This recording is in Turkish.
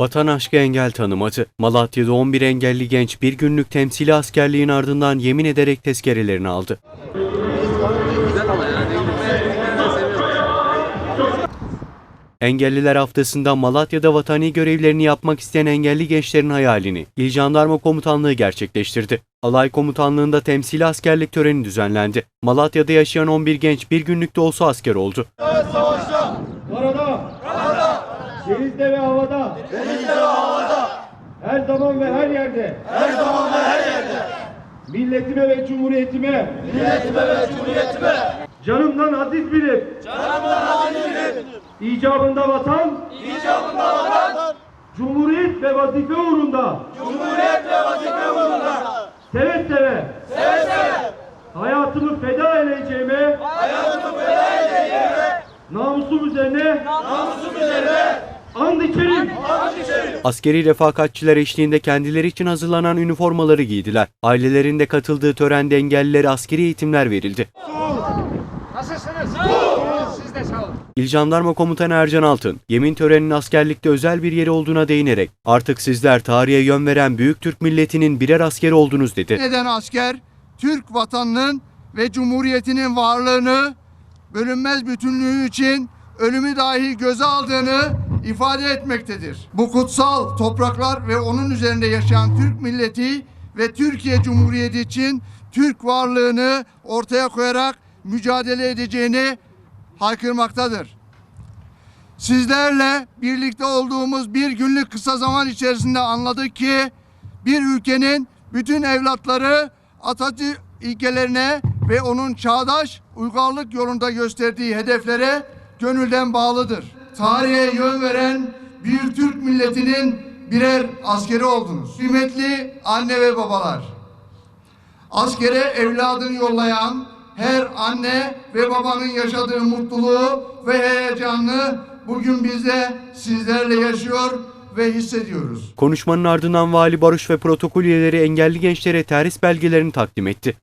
Vatan aşkı engel tanımadı. Malatya'da 11 engelli genç bir günlük temsili askerliğin ardından yemin ederek tezkerelerini aldı. Engelliler haftasında Malatya'da vatani görevlerini yapmak isteyen engelli gençlerin hayalini İl Jandarma Komutanlığı gerçekleştirdi. Alay Komutanlığı'nda temsili askerlik töreni düzenlendi. Malatya'da yaşayan 11 genç bir günlük de olsa asker oldu. Karada, denizde ve havada, denizde ve havada, her zaman ve her yerde, her zaman ve her yerde, milletime ve cumhuriyetime, milletime ve cumhuriyetime, canımdan aziz bilip, canımdan aziz bilip, icabında vatan, icabında vatan, cumhuriyet ve vazife uğrunda, cumhuriyet ve vazife uğrunda, seve seve, seve seve, hayatımı feda edeceğime, namusum üzerine, namusum üzerine, and içerim. Askeri refakatçiler eşliğinde kendileri için hazırlanan üniformaları giydiler. Ailelerinde katıldığı törende engellilere askeri eğitimler verildi. Nasılsınız? Siz de sağ olun. İl Jandarma Komutanı Ercan Altın, yemin töreninin askerlikte özel bir yeri olduğuna değinerek artık sizler tarihe yön veren büyük Türk milletinin birer askeri oldunuz dedi. eden asker Türk vatanının ve cumhuriyetinin varlığını bölünmez bütünlüğü için ölümü dahi göze aldığını ifade etmektedir. Bu kutsal topraklar ve onun üzerinde yaşayan Türk milleti ve Türkiye Cumhuriyeti için Türk varlığını ortaya koyarak mücadele edeceğini haykırmaktadır. Sizlerle birlikte olduğumuz bir günlük kısa zaman içerisinde anladık ki bir ülkenin bütün evlatları Atatürk ilkelerine ve onun çağdaş uygarlık yolunda gösterdiği hedeflere gönülden bağlıdır. Tarihe yön veren büyük Türk milletinin birer askeri oldunuz. Kıymetli anne ve babalar, askere evladını yollayan her anne ve babanın yaşadığı mutluluğu ve heyecanını bugün biz de sizlerle yaşıyor ve hissediyoruz. Konuşmanın ardından Vali Barış ve protokol üyeleri engelli gençlere terhis belgelerini takdim etti.